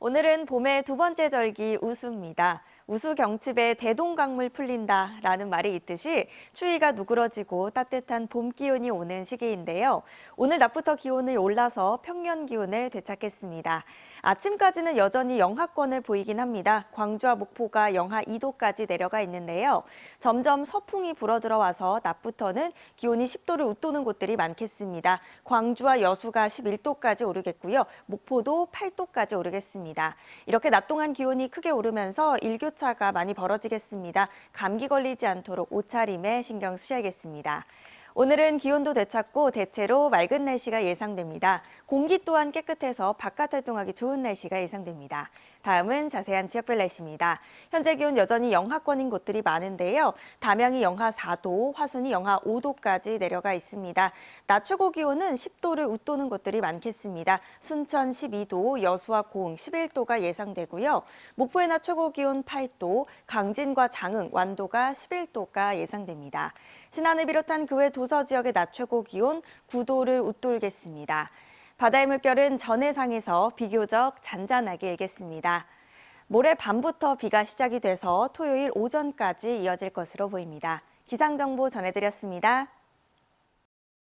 오늘은 봄의 두 번째 절기 우수입니다. 우수 경칩에 대동강물 풀린다라는 말이 있듯이 추위가 누그러지고 따뜻한 봄 기운이 오는 시기인데요. 오늘 낮부터 기온이 올라서 평년 기온을 되찾겠습니다. 아침까지는 여전히 영하권을 보이긴 합니다. 광주와 목포가 영하 2도까지 내려가 있는데요. 점점 서풍이 불어들어와서 낮부터는 기온이 10도를 웃도는 곳들이 많겠습니다. 광주와 여수가 11도까지 오르겠고요. 목포도 8도까지 오르겠습니다. 이렇게 낮 동안 기온이 크게 오르면서 일교 차가 많이 벌어지겠습니다. 감기 걸리지 않도록 옷차림에 신경 쓰셔야겠습니다. 오늘은 기온도 되찾고 대체로 맑은 날씨가 예상됩니다. 공기 또한 깨끗해서 바깥 활동하기 좋은 날씨가 예상됩니다. 다음은 자세한 지역별 날씨입니다. 현재 기온 여전히 영하권인 곳들이 많은데요. 담양이 영하 4도, 화순이 영하 5도까지 내려가 있습니다. 낮 최고 기온은 10도를 웃도는 곳들이 많겠습니다. 순천 12도, 여수와 고흥 11도가 예상되고요. 목포의 낮 최고 기온 8도, 강진과 장흥, 완도가 11도가 예상됩니다. 신안을 비롯한 그 외 도서 지역의 낮 최고 기온 9도를 웃돌겠습니다. 바다의 물결은 전해상에서 비교적 잔잔하게 일겠습니다. 모레 밤부터 비가 시작이 돼서 토요일 오전까지 이어질 것으로 보입니다. 기상정보 전해드렸습니다.